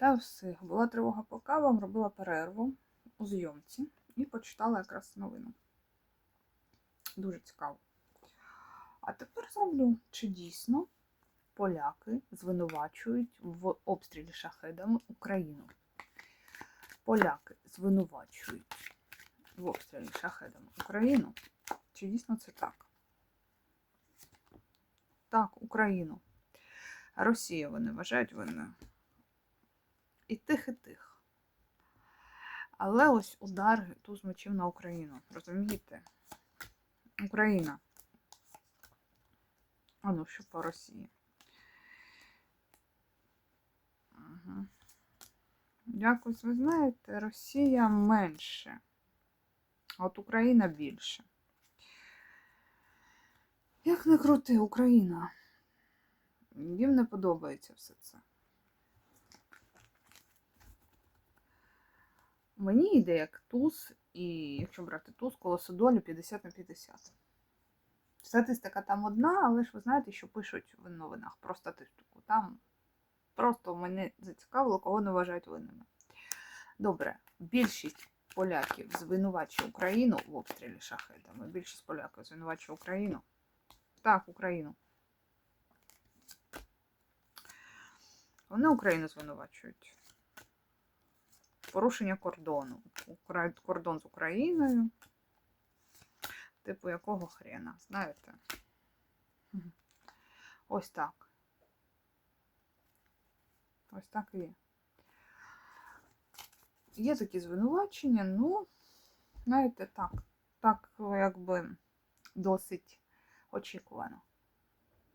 Та все. Була тривога по кавам, робила перерву у зйомці і почитала якраз новину. Дуже цікаво. А тепер зроблю, чи дійсно поляки звинувачують в обстрілі шахедами Україну. Поляки звинувачують в обстрілі шахедами Україну. Чи дійсно це так? Так, Україну. А Росію вони вважають винною. І тих, і тих. Але ось удар туз мечів на Україну. Розумієте? Україна. А ну, що по Росії. Угу. Якось, ви знаєте, Росія менше. А от Україна більше. Як не крути, Україна. Їм не подобається все це. Мені йде як туз, і якщо брати туз, колесо долі 50 на 50. Статистика там одна, але ж ви знаєте, що пишуть в новинах про статистику. Там просто мене зацікавило, кого не вважають винними. Добре, більшість поляків звинувачує Україну в обстрілі шахедами. Більшість поляків звинувачує Україну. Так, Україну. Вони Україну звинувачують. Порушення кордону. Кордон з Україною. Типу, якого хрена, знаєте? Ось так. Ось так і є. Є такі звинувачення, ну, знаєте, так. Так, якби досить очікувано.